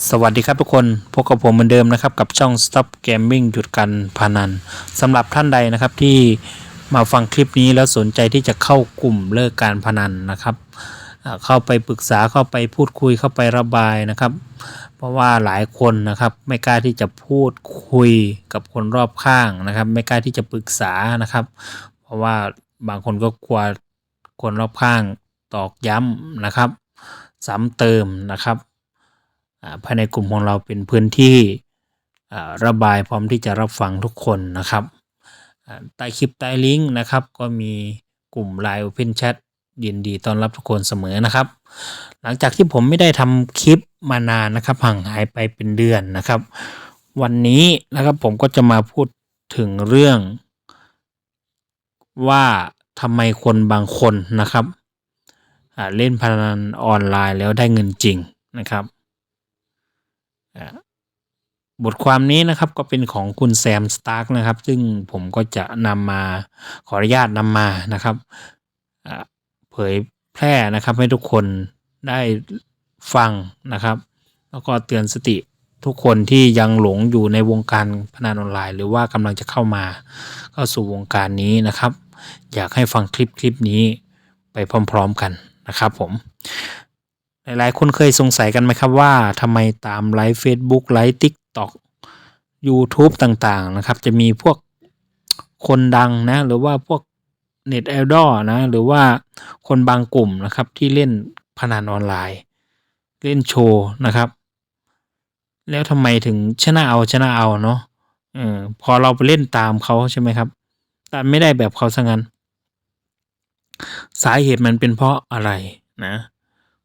สวัสดีครับทุกคนพบกับผมเหมือนเดิมนะครับ กับช่อง Stop Gaming หยุดการพนันสำหรับท่านใดนะครับที่มาฟังคลิปนี้แล้วสนใจที่จะเข้ากลุ่มเลิกการพนันนะครับ เข้าไปปรึกษาเข้าไปพูดคุยเข้าไประบายนะครับ เพราะว่าหลายคนนะครับไม่กล้าที่จะพูดคุยกับคนรอบข้างนะครับ ไม่กล้าที่จะปรึกษานะครับ เพราะว่าบางคนก็กลัวคนรอบข้างตอกย้ำนะครับ ซ้ำเติมนะครับ ภายในกลุ่มของเราเป็นพื้นที่ระบายพร้อมที่จะรับฟังทุกคนนะครับใต้คลิปใต้ลิงก์นะครับ ก็มีกลุ่ม Line Open Chat ยินดีต้อนรับทุกคนเสมอนะครับ หลังจากที่ผมไม่ได้ทำคลิปมานานนะครับห่างหายไปเป็นเดือนนะครับ วันนี้นะครับผมก็จะมาพูดถึงเรื่อง ว่าทำไมคนบางคนนะครับเล่นพนันออนไลน์แล้วได้เงินจริงนะครับ บทความนี้นะครับก็เป็นของคุณแซมสตาร์กนะครับ ซึ่งผมก็จะนำมาขออนุญาตนำมานะครับเผยแพร่นะครับให้ทุกคนได้ฟังนะครับ แล้วก็เตือนสติทุกคนที่ยังหลงอยู่ในวงการพนันออนไลน์ หรือว่ากำลังจะเข้ามาเข้าสู่วงการนี้นะครับ อยากให้ฟังคลิปคลิปนี้ไปพร้อม ๆกันนะครับผม หลายๆ คนเคยสงสัยกันไหมครับว่าทำไมตามไลฟ์ Facebook ไลฟ์ TikTok YouTube ต่างๆนะครับ จะมีพวกคนดังนะ หรือว่าพวกเน็ตไอดอลนะ หรือว่าคนบางกลุ่มนะครับที่เล่นพนันออนไลน์ เล่นโชว์นะครับ แล้วทำไมถึงชนะเอาชนะเอาเนาะออพอเราไปเล่นตามเขาใช่ไหมครับแต่ไม่ได้แบบเขาซะงั้น สาเหตุมันเป็นเพราะอะไรนะ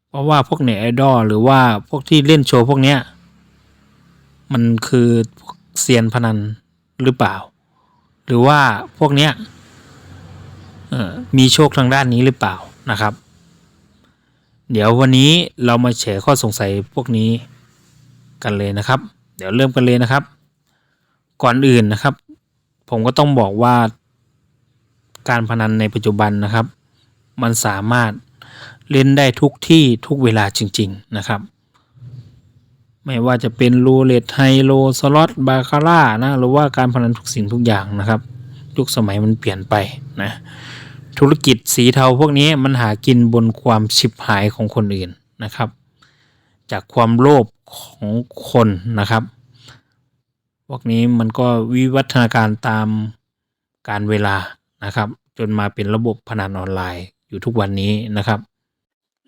เพราะว่าพวกเน็ตไอดอลหรือว่าพวกที่เล่นโชว์พวกเนี้ย มันคือเซียนพนันหรือเปล่า หรือว่าพวกเนี้ยมีโชคทางด้านนี้หรือเปล่านะครับ เดี๋ยววันนี้เรามาแฉข้อสงสัยพวกนี้กันเลยนะครับ เดี๋ยวเริ่มกันเลยนะครับ ก่อนอื่นนะครับ ผมก็ต้องบอกว่า การพนันในปัจจุบันนะครับ มันสามารถ เล่นได้ทุกที่ทุกเวลาจริง ๆ นะครับ ไม่ว่าจะเป็นรูเล็ตไฮโลสล็อตบาคาร่านะหรือว่าการพนันทุกสิ่งทุกอย่างนะครับยุคสมัยมันเปลี่ยนไปนะธุรกิจสีเทาพวกนี้มันหากินบนความฉิบหายของคนอื่นนะครับ จากความโลภของคนนะครับ พวกนี้มันก็วิวัฒนาการตามการเวลานะครับ จนมาเป็นระบบพนันออนไลน์อยู่ทุกวันนี้นะครับ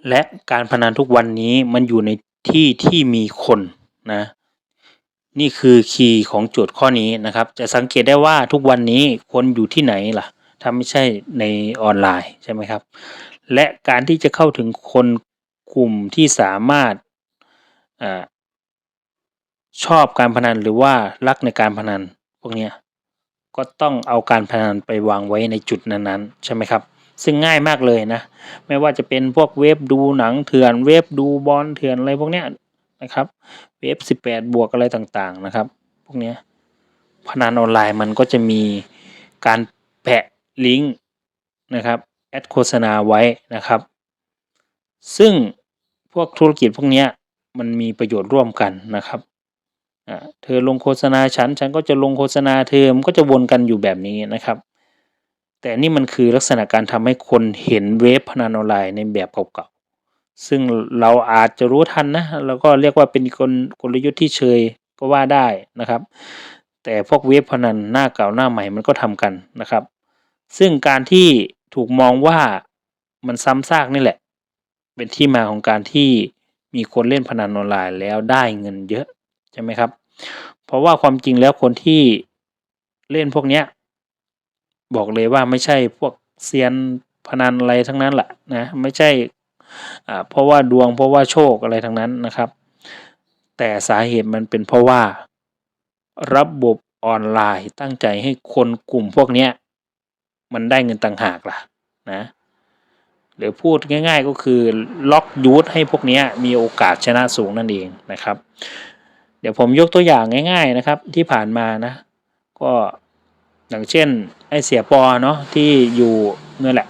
และการพนันทุกวันนี้มันอยู่ในที่ที่มีคนนะ นี่คือคีย์ของโจทย์ข้อนี้นะครับ จะสังเกตได้ว่าทุกวันนี้คนอยู่ที่ไหนล่ะถ้าไม่ใช่ในออนไลน์ใช่ไหมครับ และการที่จะเข้าถึงคนกลุ่มที่สามารถอชอบการพนันหรือว่ารักในการพนันพวกนี้ก็ต้องเอาการพนันไปวางไว้ในจุดนั้นๆ ใช่ไหมครับ ซึ่งง่ายมากเลยนะ ไม่ว่าจะเป็นพวกเว็บดูหนังเถื่อนเว็บดูบอลเถื่อนอะไรพวกเนี้ยนะครับ เว็บสิบแปดบวกอะไรต่างๆนะครับ พวกเนี้ยพนันออนไลน์มันก็จะมีการแปะลิงก์นะครับแอดโฆษณาไว้นะครับ ซึ่งพวกธุรกิจพวกเนี้ยมันมีประโยชน์ร่วมกันนะครับเธอลงโฆษณาฉัน ฉันก็จะลงโฆษณาเธอมันก็จะวนกันอยู่แบบนี้นะครับ แต่นี่มันคือลักษณะการทำให้คนเห็นเว็บพนันออนไลน์ในแบบเก่าๆ ซึ่งเราอาจจะรู้ทันนะ แล้วก็เรียกว่าเป็นกลกลยุทธ์ที่เชยก็ว่าได้นะครับ แต่พวกเว็บพนันหน้าเก่าหน้าใหม่มันก็ทำกันนะครับ ซึ่งการที่ถูกมองว่ามันซ้ำซากนี่แหละ เป็นที่มาของการที่มีคนเล่นพนันออนไลน์แล้วได้เงินเยอะใช่ไหมครับ เพราะว่าความจริงแล้วคนที่เล่นพวกเนี้ย บอกเลยว่าไม่ใช่พวกเซียนพนันอะไรทั้งนั้นแหละนะไม่ใช่เพราะว่าดวงเพราะว่าโชคอะไรทั้งนั้นนะครับ แต่สาเหตุมันเป็นเพราะว่า ระบบออนไลน์ตั้งใจให้คนกลุ่มพวกนี้มันได้เงินต่างหากล่ะนะหรือพูดง่ายๆก็คือล็อกยูทให้พวกนี้มีโอกาสชนะสูงนั่นเองนะครับ เดี๋ยวผมยกตัวอย่างง่าย ๆนะครับที่ผ่านมานะ ก็อย่างเช่น ไอเสียปอเนาะที่อยู่นี่แหละ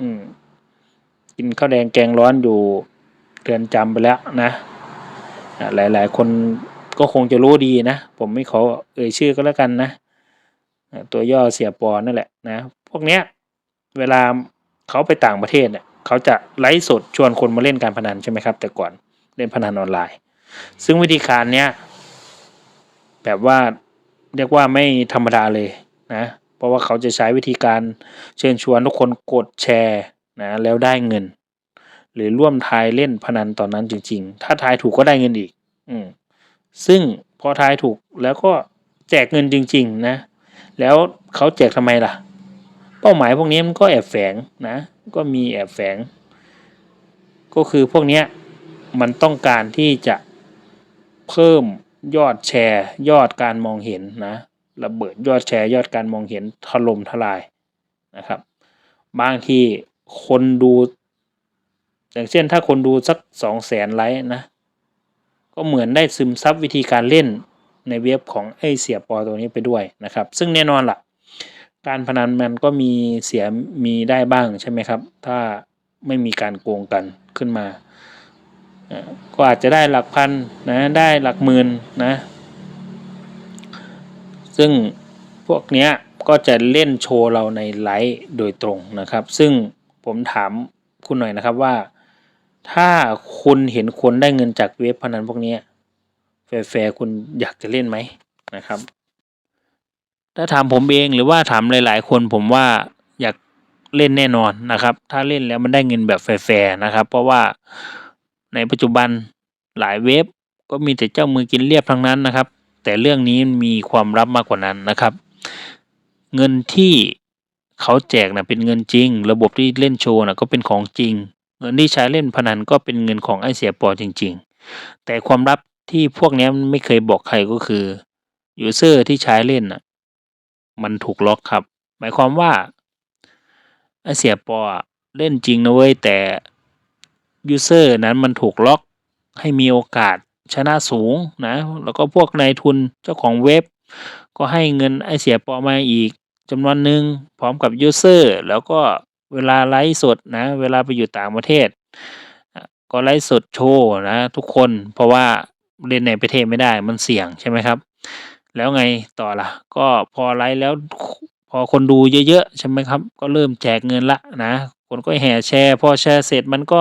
อืม กินข้าวแดงแกงร้อนอยู่เรือนจำไปแล้วนะอ่าหลายๆคนก็คงจะรู้ดีนะ ผมไม่ขอเอ่ยชื่อก็แล้วกันนะตัวย่อเสียปอนั่นแหละนะ พวกเนี้ย เวลาเขาไปต่างประเทศเนี่ยเขาจะไลฟ์สดชวนคนมาเล่นการพนันใช่ไหมครับ แต่ก่อนเล่นพนันออนไลน์ ซึ่งวิธีการเนี้ยแบบว่าเรียกว่าไม่ธรรมดาเลยนะ เพราะว่าเขาจะใช้วิธีการเชิญชวนทุกคนกดแชร์นะแล้วได้เงิน หรือร่วมทายเล่นพนันตอนนั้นจริง ๆ ถ้าทายถูกก็ได้เงินอีก อืมซึ่งพอทายถูกแล้วก็แจกเงินจริง ๆ นะ แล้วเขาแจกทำไมล่ะ เป้าหมายพวกนี้มันก็แอบแฝงนะ ก็มีแอบแฝง ก็คือพวกเนี้ยมันต้องการที่จะเพิ่มยอดแชร์ ยอดการมองเห็นนะ ระเบิดยอดแชร์ยอดการมองเห็นถล่มทลายนะครับ บางทีคนดู อย่างเช่นถ้าคนดูสักสองแสนไลค์นะ ก็เหมือนได้ซึมซับวิธีการเล่นในเว็บของไอเสียปอตัวนี้ไปด้วยนะครับ ซึ่งแน่นอนละ่ะ การพนันมันก็มีเสียมีได้บ้างใช่ไหมครับ ถ้าไม่มีการโกงกันขึ้นมาอ่าก็อาจจะได้หลักพันนะได้หลักหมื่นนะ ซึ่งพวกเนี้ยก็จะเล่นโชว์เราในไลฟ์โดยตรงนะครับ ซึ่งผมถามคุณหน่อยนะครับว่า ถ้าคุณเห็นคนได้เงินจากเว็บพนันพวกนี้แฟร์คุณอยากจะเล่นไหมนะครับ ถ้าถามผมเองหรือว่าถามหลาย ๆ คนผมว่าอยากเล่นแน่นอนนะครับ ถ้าเล่นแล้วมันได้เงินแบบแฟร์นะครับ เพราะว่าในปัจจุบันหลายเว็บก็มีแต่เจ้ามือกินเรียบทั้งนั้นนะครับ แต่เรื่องนี้มีความลับมากกว่านั้นนะครับ เงินที่เขาแจกนะเป็นเงินจริง ระบบที่เล่นโชว์นะก็เป็นของจริง เงินที่ใช้เล่นพนันก็เป็นเงินของไอเสียปอจริง ๆ แต่ความลับที่พวกนี้ไม่เคยบอกใครก็คือยูเซอร์ที่ใช้เล่นน่ะมันถูกล็อกครับ หมายความว่าไอเสียปอเล่นจริงนะเว้ยแต่ยูเซอร์นั้นมันถูกล็อกให้มีโอกาส ชนะสูงนะ แล้วก็พวกนายทุนเจ้าของเว็บ ก็ให้เงินไอเสียปอมาอีกจำนวนหนึ่งพร้อมกับยูเซอร์แล้วก็เวลาไลฟ์สดนะ เวลาไปอยู่ต่างประเทศ ก็ไลฟ์สดโชว์นะ ทุกคนเพราะว่าเล่นในประเทศไม่ได้มันเสี่ยงใช่ไหมครับ แล้วไงต่อล่ะ ก็พอไลฟ์แล้วพอคนดูเยอะๆใช่ไหมครับ ก็เริ่มแจกเงินละนะ คนก็แห่แชร์ พอแชร์เสร็จมันก็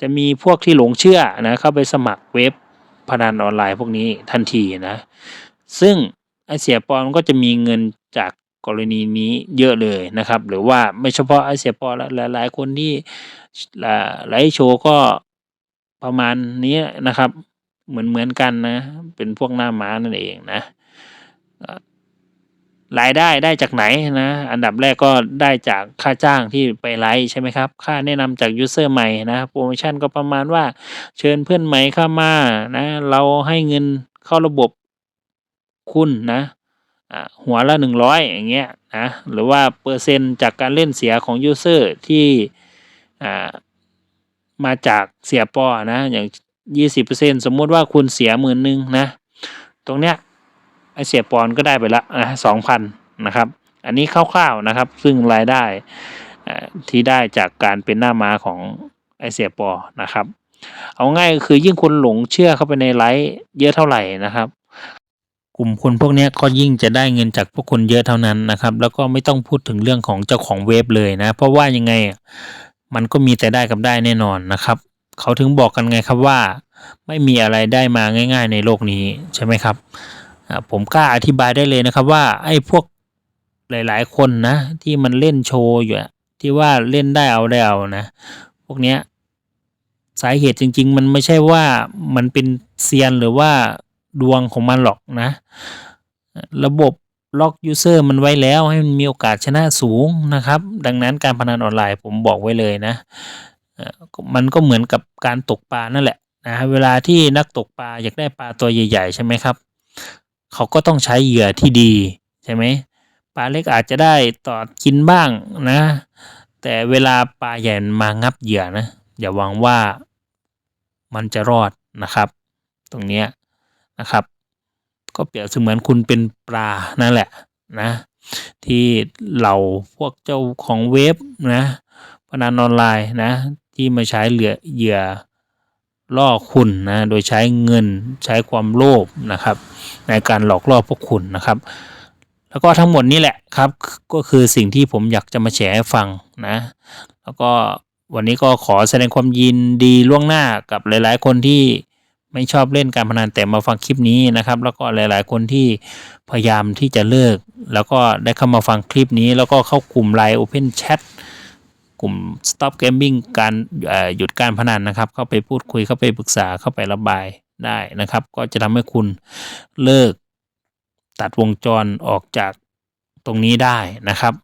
จะมีพวกที่หลงเชื่อนะเข้าไปสมัครเว็บ พนันออนไลน์พวกนี้ทันทีนะ ซึ่งไอเสียปอมันก็จะมีเงินจากกรณีนี้เยอะเลยนะครับ หรือว่าไม่เฉพาะไอเสียปอละหลาย ๆ คนที่อ่าไลฟ์โชว์ก็ประมาณนี้นะครับ เหมือนเหมือนกันนะ เป็นพวกหน้าม้านั่นเองนะ รายได้ได้จากไหนนะอันดับแรกก็ได้จากค่าจ้างที่ไปไลฟ์ใช่ไหมครับ ค่าแนะนำจากยูเซอร์ใหม่นะโปรโมชั่นก็ประมาณว่า เชิญเพื่อนใหม่เข้ามานะเราให้เงินเข้าระบบคุณนะหัวละหนึ่งร้อยอย่างเงี้ยนะหรือว่าเปอร์เซ็นต์จากการเล่นเสียของยูเซอร์ที่มาจากเสียปอนะอย่างยี่สิบเปอร์เซ็นสมมติว่าคุณเสียหมื่นหนึ่งนะ ตรงเนี้ย ไอเสียปอนก็ได้ไปละนะสองพันนะครับ อันนี้คร่าวๆนะครับ ซึ่งรายได้ที่ได้จากการเป็นหน้าม้าของไอเสียปอนะครับ เอาง่ายก็คือยิ่งคนหลงเชื่อเข้าไปในไลฟ์เยอะเท่าไหร่นะครับ กลุ่มคนพวกนี้ก็ยิ่งจะได้เงินจากพวกคนเยอะเท่านั้นนะครับ แล้วก็ไม่ต้องพูดถึงเรื่องของเจ้าของเว็บเลยนะ เพราะว่ายังไงมันก็มีแต่ได้กับได้แน่นอนนะครับ เขาถึงบอกกันไงครับว่า ไม่มีอะไรได้มาง่าย ๆ ในโลกนี้ใช่ไหมครับ ผมกล้าอธิบายได้เลยนะครับว่าไอ้พวกหลาย ๆ คนนะ ที่มันเล่นโชว์อยู่ที่ว่าเล่นได้เอาได้เอานะ พวกเนี้ยสาเหตุจริง ๆ มันไม่ใช่ว่ามันเป็นเซียนหรือว่าดวงของมันหรอกนะ ระบบล็อกยูเซอร์มันไว้แล้วให้มันมีโอกาสชนะสูงนะครับ ดังนั้นการพนันออนไลน์ผมบอกไว้เลยนะ มันก็เหมือนกับการตกปลานั่นแหละนะเวลาที่นักตกปลาอยากได้ปลาตัวใหญ่ ๆ ใช่ไหมครับ เขาก็ต้องใช้เหยื่อที่ดีใช่ไหมปลาเล็กอาจจะได้ตอดกินบ้างนะ แต่เวลาปลาใหญ่มางับเหยื่อนะอย่าหวังว่ามันจะรอดนะครับ ตรงนี้นะครับ ก็เปรียบเสมือนคุณเป็นปลานั่นแหละนะที่เหล่าพวกเจ้าของเว็บนะพนันออนไลน์นะที่มาใช้เหลือเหยื่อ ล่อคุณนะโดยใช้เงินใช้ความโลภนะครับ ในการหลอกล่อพวกคุณนะครับ แล้วก็ทั้งหมดนี้แหละครับก็คือสิ่งที่ผมอยากจะมาแชร์ให้ฟังนะแล้วก็วันนี้ก็ขอแสดงความยินดีล่วงหน้ากับหลาย ๆ คนที่ไม่ชอบเล่นการพนันแต่มาฟังคลิปนี้นะครับ แล้วก็หลาย ๆ คนที่พยายามที่จะเลิก แล้วก็ได้เข้ามาฟังคลิปนี้ แล้วก็เข้ากลุ่ม Line Open Chat กลุ่ม Stop Gaming การหยุดการพนันนะครับ เข้าไปพูดคุยเข้าไปปรึกษาเข้าไประบายได้นะครับ ก็จะทำให้คุณเลิกตัดวงจรออกจากตรงนี้ได้นะครับ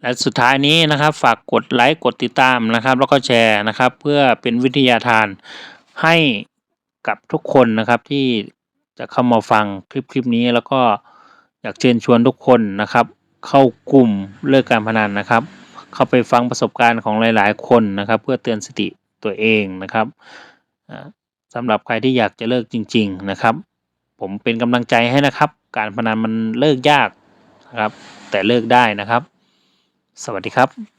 และสุดท้ายนี้นะครับฝากกดไลค์กดติดตามนะครับ แล้วก็แชร์นะครับ เพื่อเป็นวิทยาทานให้กับทุกคนนะครับที่จะเข้ามาฟังคลิปคลิปนี้ แล้วก็อยากเชิญชวนทุกคนนะครับ เข้ากลุ่มเลิกการพนันนะครับ เข้าไปฟังประสบการณ์ของหลาย ๆ คนนะครับ เพื่อเตือนสติตัวเองนะครับสำหรับใครที่อยากจะเลิกจริง ๆ นะครับ ผมเป็นกำลังใจให้นะครับ การพนันมันเลิกยากนะครับ แต่เลิกได้นะครับ สวัสดีครับ